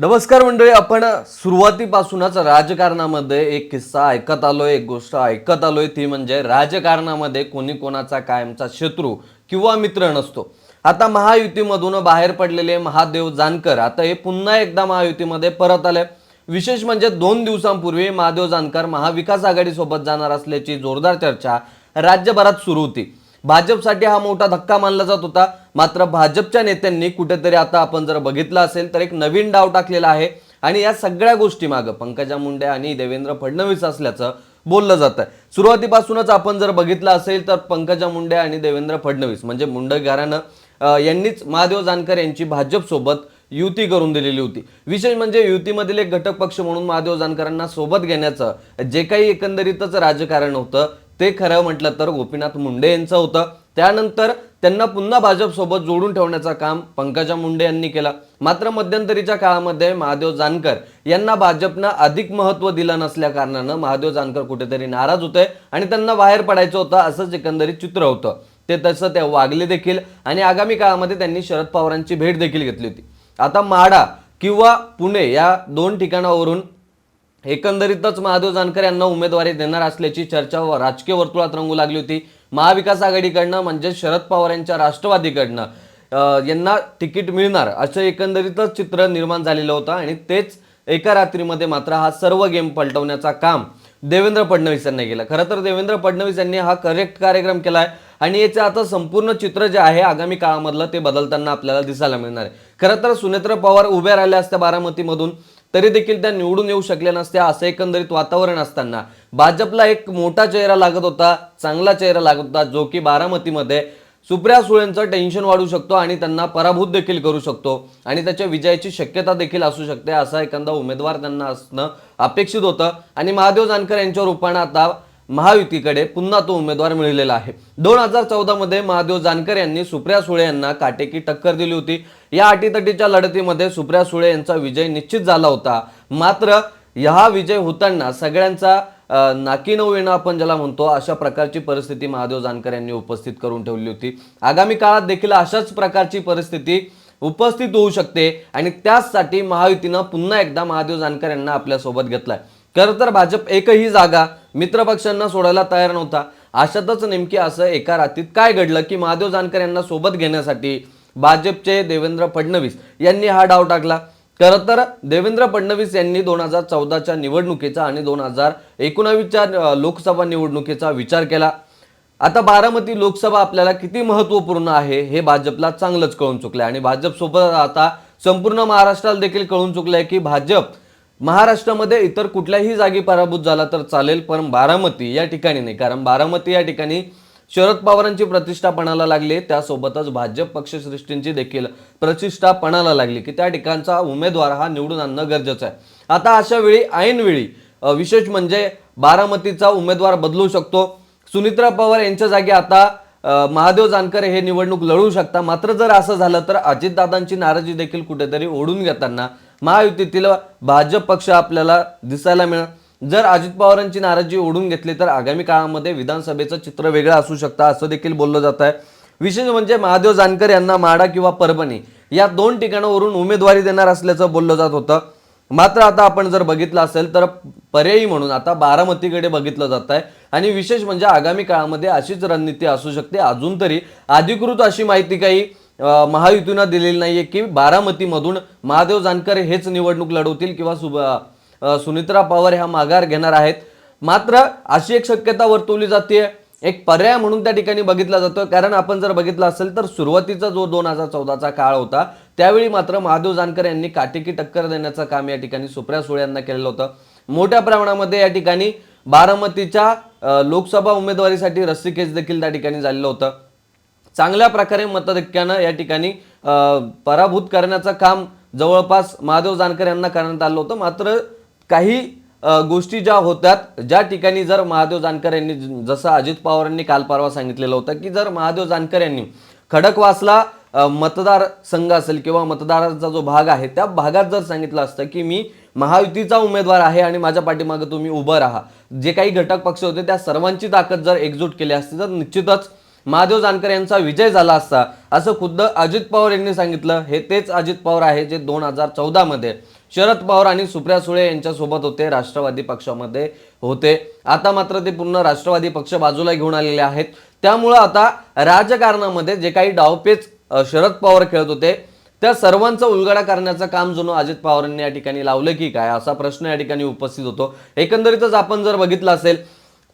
नमस्कार मंडळी आपण सुरुवातीपासूनच राजकारणामध्ये एक किस्सा ऐकत आलोय एक गोष्ट ऐकत आलोय ती म्हणजे राजकारणामध्ये कोणी कोणाचा कायमचा शत्रू किंवा मित्र नसतो. आता महायुतीमधून बाहेर पडलेले महादेव जानकर आता हे पुन्हा एकदा महायुतीमध्ये परत आले. विशेष म्हणजे दोन दिवसांपूर्वी महादेव जानकर महाविकास आघाडीसोबत जाणार असल्याची जोरदार चर्चा राज्यभरात सुरू होती. भाजपसाठी हा मोठा धक्का मानला जात होता. मात्र भाजपच्या नेत्यांनी कुठेतरी आता आपण जर बघितलं असेल तर एक नवीन डाव टाकलेला आहे. आणि या सगळ्या गोष्टी मागं पंकजा मुंडे आणि देवेंद्र फडणवीस असल्याचं बोललं जात आहे सुरुवातीपासूनच आपण जर बघितलं असेल तर पंकजा मुंडे आणि देवेंद्र फडणवीस म्हणजे मुंडे घरानं यांनीच महादेव जानकर यांची भाजपसोबत युती करून दिलेली होती. विशेष म्हणजे युतीमधील एक घटक पक्ष म्हणून महादेव जानकरांना सोबत घेण्याचं जे काही एकंदरीतच राजकारण होतं ते खरं म्हटलं तर गोपीनाथ मुंडे यांचं होतं. त्यानंतर त्यांना पुन्हा भाजपसोबत जोडून ठेवण्याचं काम पंकजा मुंडे यांनी केलं. मात्र मध्यंतरीच्या काळामध्ये महादेव जानकर यांना भाजपनं अधिक महत्त्व दिलं नसल्या कारणानं महादेव जानकर कुठेतरी नाराज होते आणि त्यांना बाहेर पडायचं होतं असंच एकंदरीत चित्र होतं. ते तसं ते वागले देखील आणि आगामी काळामध्ये त्यांनी शरद पवारांची भेट देखील घेतली होती. आता माडा किंवा पुणे या दोन ठिकाणावरून एकंदरीतच महादेव जानकर यांना उमेदवारी देणार असल्याची चर्चा व राजकीय वर्तुळात रंगू लागली होती. महाविकास आघाडीकडनं म्हणजे शरद पवार यांच्या राष्ट्रवादीकडनं यांना तिकीट मिळणार असं एकंदरीतच चित्र निर्माण झालेलं होतं आणि तेच एका रात्रीमध्ये मात्र हा सर्व गेम पलटवण्याचा काम देवेंद्र फडणवीस यांनी केलं. खरं तर देवेंद्र फडणवीस यांनी हा करेक्ट कार्यक्रम केला आहे आणि याचं आता संपूर्ण चित्र जे आहे आगामी काळामधलं ते बदलताना आपल्याला दिसायला मिळणार आहे. खरं तर सुनेत्र पवार उभ्या राहिल्या असत्या बारामतीमधून. तरी देखील त्या निवडून येऊ शकल्या नसत्या असं एकंदरीत वातावरण असताना. भाजपला एक मोठा चेहरा लागत होता चांगला चेहरा लागत होता जो की बारामतीमध्ये सुप्रिया सुळेंचं टेन्शन वाढू शकतो आणि त्यांना पराभूत देखील करू शकतो. आणि त्याच्या विजयाची शक्यता देखील असू शकते असा एखादा उमेदवार त्यांना असणं अपेक्षित होतं. आणि महादेव जानकर यांच्या रूपानं आता महायुतीकडे पुन्हा तो उमेदवार मिळलेला आहे. दोन हजार चौदामध्ये महादेव जानकर यांनी सुप्रिया सुळे यांना काटेकी टक्कर दिली होती. या अटीतटीच्या लढतीमध्ये सुप्रिया सुळे यांचा विजय निश्चित झाला होता. मात्र हा विजय होताना सगळ्यांचा नाकी नाकीनऊ येणं आपण ज्याला म्हणतो अशा प्रकारची परिस्थिती महादेव जानकर यांनी उपस्थित करून ठेवली होती. आगामी काळात देखील अशाच प्रकारची परिस्थिती उपस्थित होऊ शकते आणि त्याचसाठी महायुतीनं पुन्हा एकदा महादेव जानकर यांना आपल्यासोबत घेतलाय. खरं तर भाजप एकही जागा मित्रपक्षांना सोडायला तयार नव्हता. अशातच नेमकी असं एका रात्रीत काय घडलं की महादेव जानकर यांना सोबत घेण्यासाठी भाजपचे देवेंद्र फडणवीस यांनी हा डाव टाकला? खरं तर देवेंद्र फडणवीस यांनी दोन हजार चौदाच्या निवडणुकीचा आणि दोन हजार एकोणावीसच्या लोकसभा निवडणुकीचा विचार केला. आता बारामती लोकसभा आपल्याला किती महत्त्वपूर्ण आहे हे भाजपला चांगलंच कळून चुकलंय. आणि भाजपसोबत आता संपूर्ण महाराष्ट्राला देखील कळून चुकलंय की भाजप महाराष्ट्रामध्ये इतर कुठल्याही जागी पराभूत झाला तर चालेल पण बारामती या ठिकाणी नाही. कारण बारामती या ठिकाणी शरद पवारांची प्रतिष्ठा पणाला लागली त्यासोबतच भाजप पक्षश्रेष्ठींची देखील प्रतिष्ठा पणाला लागली की त्या ठिकाणचा उमेदवार हा निवडून आणणं गरजेचं आहे. आता अशा वेळी ऐनवेळी विशेष म्हणजे बारामतीचा उमेदवार बदलू शकतो. सुनित्रा पवार यांच्या जागी आता महादेव जानकर हे निवडणूक लढवू शकता. मात्र जर असं झालं तर अजितदादांची नाराजी देखील कुठेतरी ओढून घेताना महायुतीतील भाजप पक्ष आपल्याला दिसायला मिळणार. जर अजित पवारांची नाराजी ओढून घेतली तर आगामी काळामध्ये विधानसभेचं चित्र वेगळं असू शकतं असं देखील बोललं जात आहे. विशेष म्हणजे महादेव जानकर यांना माडा किंवा परभणी या दोन ठिकाणावरून उमेदवारी देणार असल्याचं बोललं जात होतं. मात्र आता आपण जर बघितलं असेल तर पर्यायी म्हणून आता बारामतीकडे बघितलं जात आहे. आणि विशेष म्हणजे आगामी काळामध्ये अशीच रणनीती असू शकते. अजून तरी अधिकृत अशी माहिती काही महायुतीनं दिलेली नाही आहे की बारामतीमधून महादेव जानकर हेच निवडणूक लढवतील किंवा सुब सुनित्रा पवार ह्या माघार घेणार आहेत. मात्र अशी एक शक्यता वर्तवली जाते एक पर्याय म्हणून त्या ठिकाणी बघितला जातो कारण आपण जर बघितलं असेल तर सुरुवातीचा जो दोन हजार चौदाचा काळ होता त्यावेळी मात्र महादेव जानकर यांनी काटेकी टक्कर देण्याचं काम या ठिकाणी सुप्रिया सुळे यांना केलेलं होतं. मोठ्या प्रमाणामध्ये या ठिकाणी बारामतीच्या लोकसभा उमेदवारीसाठी रस्सीखेच देखील त्या ठिकाणी झालेलं होतं. चांगल्या प्रकारे मतधक्क्यानं या ठिकाणी पराभूत करण्याचं काम जवळपास महादेव जानकर यांना करण्यात आलं होतं. मात्र काही गोष्टी ज्या होत्यात ज्या ठिकाणी जर महादेव जानकर यांनी ज- जसं अजित पवारांनी काल परवा सांगितलेलं होतं की जर महादेव जानकर यांनी खडकवासला मतदार संघ असेल किंवा मतदारांचा जो भाग आहे त्या भागात जर सांगितलं असतं की मी महायुतीचा उमेदवार आहे आणि माझ्या पाठीमागे तुम्ही उभं राहा जे काही घटक पक्ष होते त्या सर्वांची ताकद जर एकजूट केली असती तर निश्चितच महादेव जानकर यांचा विजय झाला असता असं खुद्द अजित पवार यांनी सांगितलं. हे तेच अजित पवार आहे जे दोन हजार चौदामध्ये शरद पवार आणि सुप्रिया सुळे यांच्यासोबत होते राष्ट्रवादी पक्षामध्ये होते. आता मात्र ते पूर्ण राष्ट्रवादी पक्ष बाजूला घेऊन आलेले आहेत. त्यामुळं आता राजकारणामध्ये जे काही डावपेच शरद पवार खेळत होते त्या सर्वांचा उलगडा करण्याचं काम जणू अजित पवारांनी या ठिकाणी लावलं की काय? असा प्रश्न या ठिकाणी उपस्थित होतो. एकंदरीतच आपण जर बघितलं असेल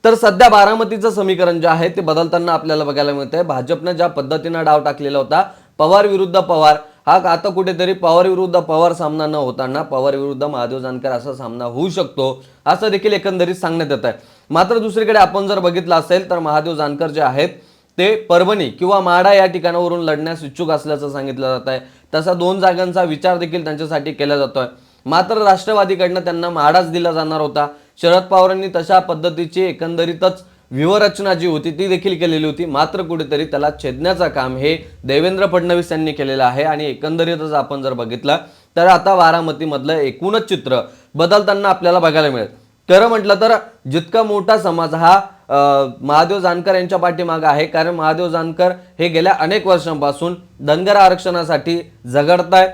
तर सध्या बारामतीचं समीकरण जे आहे ते बदलताना आपल्याला बघायला मिळतंय. भाजपनं ज्या पद्धतीनं डाव टाकलेला होता पवार विरुद्ध पवार हा आता कुठेतरी पवार विरुद्ध पवार सामना न होताना पवार विरुद्ध महादेव जानकर असा सामना होऊ शकतो असं देखील एकंदरीत सांगण्यात येत आहे मात्र दुसरीकडे आपण जर बघितलं असेल तर महादेव जानकर जे आहेत ते परभणी किंवा माडा या ठिकाणावरून लढण्यास इच्छुक असल्याचं सांगितलं जात आहे तसा दोन जागांचा विचार देखील त्यांच्यासाठी केला जातोय. मात्र राष्ट्रवादीकडनं त्यांना माडाच दिला जाणार होता. शरद पवारांनी तशा पद्धतीची एकंदरीतच व्यूहरचना जी होती ती देखील केलेली होती. मात्र कुठेतरी त्याला छेदण्याचं काम हे देवेंद्र फडणवीस यांनी केलेलं आहे आणि एकंदरीतच आपण जर बघितलं तर आता बारामतीमधलं एकूणच चित्र बदलताना आपल्याला बघायला मिळेल. खरं म्हटलं तर जितका मोठा समाज हा महादेव जानकर यांच्या पाठीमागं आहे कारण महादेव जानकर हे गेल्या अनेक वर्षांपासून धनगर आरक्षणासाठी झगडतायत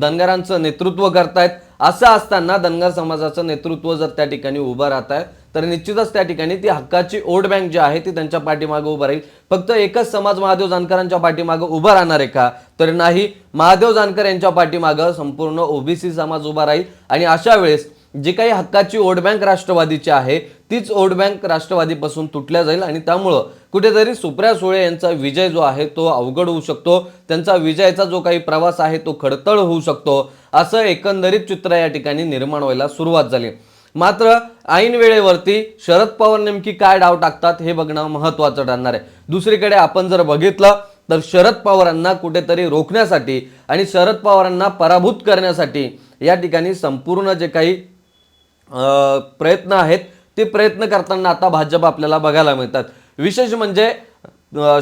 धनगरांचं नेतृत्व करतायत असं असताना धनगर समाजाचं नेतृत्व जर त्या ठिकाणी उभं राहत आहे तर निश्चितच त्या ठिकाणी ती हक्काची वोट बँक जी आहे ती त्यांच्या पाठीमागे उभं राहील. फक्त एकच समाज महादेव जानकरांच्या पाठीमागं उभं राहणार आहे का? तर नाही महादेव जानकर यांच्या पाठीमागं संपूर्ण ओबीसी समाज उभा राहील. आणि अशा वेळेस जी काही हक्काची वोट बँक राष्ट्रवादीची आहे तीच वोट बँक राष्ट्रवादीपासून तुटल्या जाईल आणि त्यामुळं कुठेतरी सुप्रिया सुळे यांचा विजय जो आहे तो अवघड होऊ शकतो. त्यांचा विजयाचा जो काही प्रवास आहे तो खडतळ होऊ शकतो. असं एकंदरीत चित्र या ठिकाणी निर्माण व्हायला सुरुवात झाली. मात्र ऐन वेळेवरती शरद पवार नेमकी काय डाव टाकतात हे बघणं महत्वाचं ठरणार आहे. दुसरीकडे आपण जर बघितलं तर शरद पवारांना कुठेतरी रोखण्यासाठी आणि शरद पवारांना पराभूत करण्यासाठी या ठिकाणी संपूर्ण जे काही प्रयत्न आहेत ते प्रयत्न करताना आता भाजप आपल्याला बघायला मिळतात. विशेष म्हणजे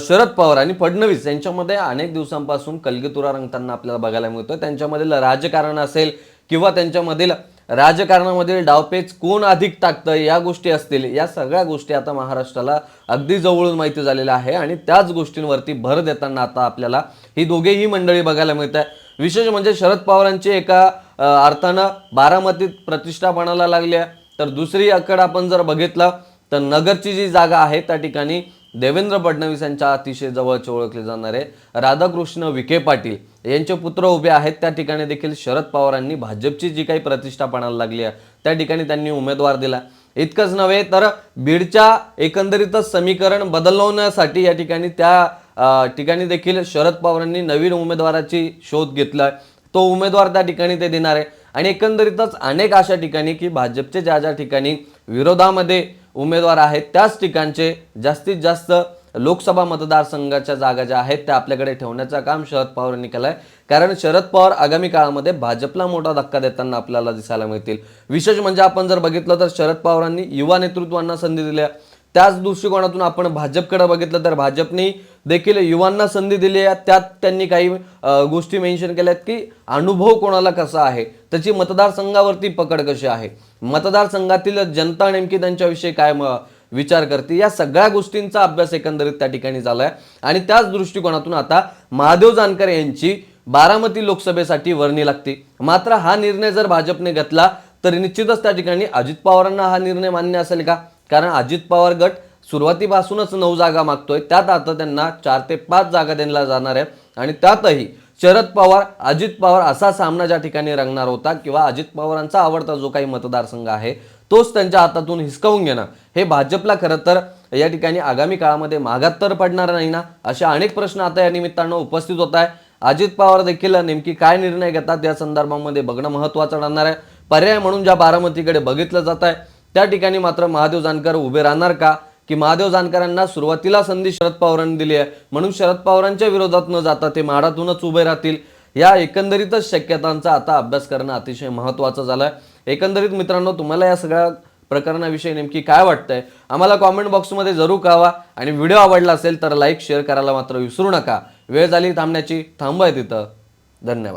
शरद पवार आणि फडणवीस यांच्यामध्ये अनेक दिवसांपासून कलगीतुरा रंगताना आपल्याला बघायला मिळतं त्यांच्यामधील राजकारण असेल किंवा त्यांच्यामधील राजकारणामधील डावपेच कोण अधिक टाकतं या गोष्टी असतील या सगळ्या गोष्टी आता महाराष्ट्राला अगदी जवळून माहिती झालेल्या आहे आणि त्याच गोष्टींवरती भर देताना आता आपल्याला ही दोघेही मंडळी बघायला मिळत आहे विशेष म्हणजे शरद पवारांची एका अर्थानं बारामतीत प्रतिष्ठापणाला लागल्या. तर दुसरी अकड आपण जर बघितलं तर नगरची जी जागा आहे त्या ठिकाणी देवेंद्र फडणवीस यांच्या अतिशय जवळचे ओळखले जाणारे राधाकृष्ण विखे पाटील यांचे पुत्र उभे आहेत. त्या ठिकाणी देखील शरद पवारांनी भाजपची जी काही प्रतिष्ठापणाला लागली आहे त्या ठिकाणी त्यांनी उमेदवार दिला. इतकंच नव्हे तर बीडच्या एकंदरीतच समीकरण बदलवण्यासाठी या ठिकाणी त्या ठिकाणी देखील शरद पवारांनी नवीन उमेदवाराची शोध घेतला तो उमेदवार त्या ठिकाणी ते देणार आहे. आणि एकंदरीतच अनेक अशा ठिकाणी की भाजपचे ज्या ज्या ठिकाणी विरोधामध्ये उमेदवार आहेत त्याच ठिकाणचे जास्तीत जास्त लोकसभा मतदारसंघाच्या जागा ज्या आहेत त्या आपल्याकडे ठेवण्याचं काम शरद पवारांनी केलं आहे कारण शरद पवार आगामी काळामध्ये भाजपला मोठा धक्का देताना आपल्याला दिसायला मिळतील. विशेष म्हणजे आपण जर बघितलं तर शरद पवारांनी युवा नेतृत्वांना संधी दिल्या त्याच दृष्टिकोनातून आपण भाजपकडे बघितलं तर भाजपने देखील युवांना संधी दिली आहे. त्यात त्यांनी काही गोष्टी मेन्शन केल्यात की अनुभव कोणाला कसा आहे? त्याची मतदारसंघावरती पकड कशी आहे? मतदारसंघातील जनता नेमकी त्यांच्याविषयी काय विचार करते? या सगळ्या गोष्टींचा अभ्यास एकंदरीत त्या ठिकाणी झालाय. आणि त्याच दृष्टिकोनातून आता महादेव जानकर यांची बारामती लोकसभेसाठी वर्णी लागते. मात्र हा निर्णय जर भाजपने घेतला तर निश्चितच त्या ठिकाणी अजित पवारांना हा निर्णय मान्य असेल का? कारण अजित पवार गट सुरुवातीपासूनच नऊ जागा मागतोय. त्यात आता त्यांना चार ते पाच जागा देण्याला जाणार आहे. आणि त्यातही शरद पवार अजित पवार असा सामना ज्या ठिकाणी रंगणार होता किंवा अजित पवारांचा आवडता जो काही मतदारसंघ आहे तोच त्यांच्या हातातून हिसकावून घेणं. हे भाजपला खरं तर या ठिकाणी आगामी काळामध्ये मागात तर पडणार नाही ना? असे अनेक प्रश्न आता या निमित्तानं उपस्थित होत आहे अजित पवार देखील नेमकी काय निर्णय घेतात या संदर्भामध्ये बघणं महत्त्वाचं ठरणार आहे. पर्याय म्हणून ज्या बारामतीकडे बघितलं जात आहे त्या ठिकाणी मात्र महादेव जानकर उभे राहणार का? की महादेव जानकरांना सुरुवातीला संधी शरद पवारांनी दिली आहे. म्हणून शरद पवारांच्या विरोधात न जाता ते माडातूनच उभे राहतील. या एकंदरीतच शक्यतांचा आता अभ्यास करणं अतिशय महत्त्वाचं झालं आहे एकंदरीत मित्रांनो तुम्हाला या सगळ्या प्रकरणाविषयी नेमकी काय वाटतंय? आम्हाला कॉमेंट बॉक्समध्ये जरूर कळवा. आणि व्हिडिओ आवडला असेल तर लाईक शेअर करायला मात्र विसरू नका. वेळ झाली थांबण्याची. थांबवाय तिथं. धन्यवाद.